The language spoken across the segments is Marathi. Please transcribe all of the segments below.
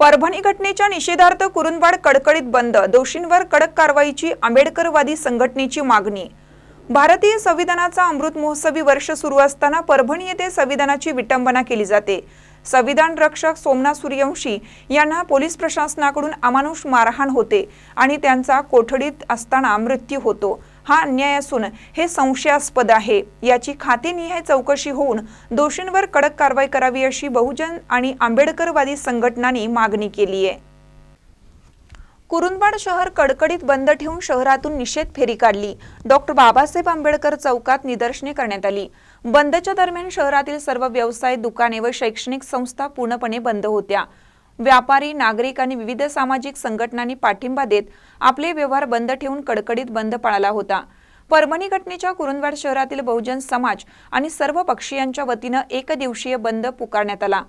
परभणी घटनेच्या निषेधार्थ कुरुंदवाड कडकडीत बंद दोषींवर कडक कारवाईची आंबेडकरवादी संघटनेची मागणी. भारतीय संविधानाचा अमृत महोत्सवी वर्ष सुरू असताना परभणी येथे संविधानाची विटंबना केली जाते. संविधान रक्षक सोमनाथ सूर्यवंशी यांना पोलीस प्रशासनाकडून अमानुष मारहाण होते आणि त्यांचा कोठडीत असताना मृत्यू होतो. हा अन्याय असून हे संशयास्पद आहे. याची खातेनिहाय चौकशी होऊन दोषींवर कडक कारवाई करावी अशी बहुजन आणि आंबेडकरवादी संघटनांनी मागणी केली आहे. कुरुंदवाड शहर कडकडीत बंद ठेवून शहरातून निषेध फेरी काढली. डॉक्टर बाबासाहेब आंबेडकर चौकात निदर्शने करण्यात आली. बंदच्या दरम्यान शहरातील सर्व व्यवसाय दुकाने व शैक्षणिक संस्था पूर्णपणे बंद होत्या. व्यापारी नागरिक आणि विविध सामाजिक संघटनांनी पाठिंबा देत आपले व्यवहार बंद ठेवून कडकडीत बंद पाळला होता. परभणी घटनेच्या कुरुंदवाड शहरातील बहुजन समाज आणि सर्व पक्षीयांच्या वतीनं एक दिवसीय बंद पुकारण्यात आला.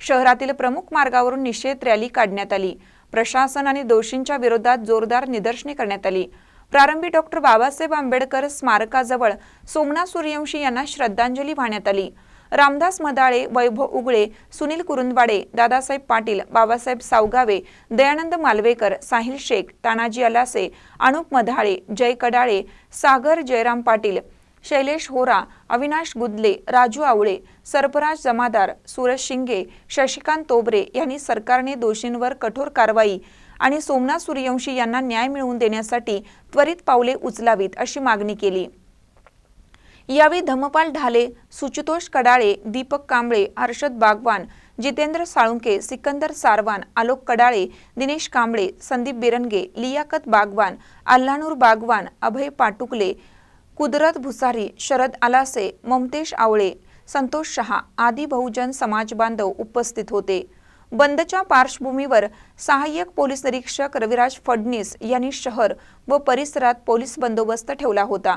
शहरातील प्रमुख मार्गावरून निषेध रॅली काढण्यात आली. प्रशासन आणि दोषींच्या विरोधात जोरदार निदर्शने करण्यात आली. प्रारंभी डॉक्टर बाबासाहेब आंबेडकर स्मारकाजवळ सोमनाथ सूर्यवंशी यांना श्रद्धांजली वाहण्यात आली. रामदास मदाळे वैभव उगळे सुनील कुरुंदवाडे दादासाहेब पाटील बाबासाहेब सावगावे दयानंद मालवेकर साहिल शेख तानाजी अलासे अनुप मधाळे जय कडाळे सागर जयराम पाटील शैलेश होरा अविनाश गुदले राजू आवळे सरफराज जमादार सूरज शिंगे शशिकांत तोबरे यांनी सरकारने दोषींवर कठोर कारवाई आणि सोमनाथ सूर्यवंशी यांना न्याय मिळवून देण्यासाठी त्वरित पावले उचलावीत अशी मागणी केली. यावेळी धमपाल ढाले सुचितोष कडाळे दीपक कांबळे हर्षद बागवान जितेंद्र साळुंके सिकंदर सारवान आलोक कडाळे दिनेश कांबळे संदीप बिरनगे लियाकत बागवान अल्लानूर बागवान अभय पाटुकले कुदरत भुसारी शरद आलासे ममतेश आवळे संतोष शहा आदी बहुजन समाज बांधव उपस्थित होते. बंदच्या पार्श्वभूमीवर सहाय्यक पोलीस निरीक्षक रविराज फडणीस यांनी शहर व परिसरात पोलीस बंदोबस्त ठेवला होता.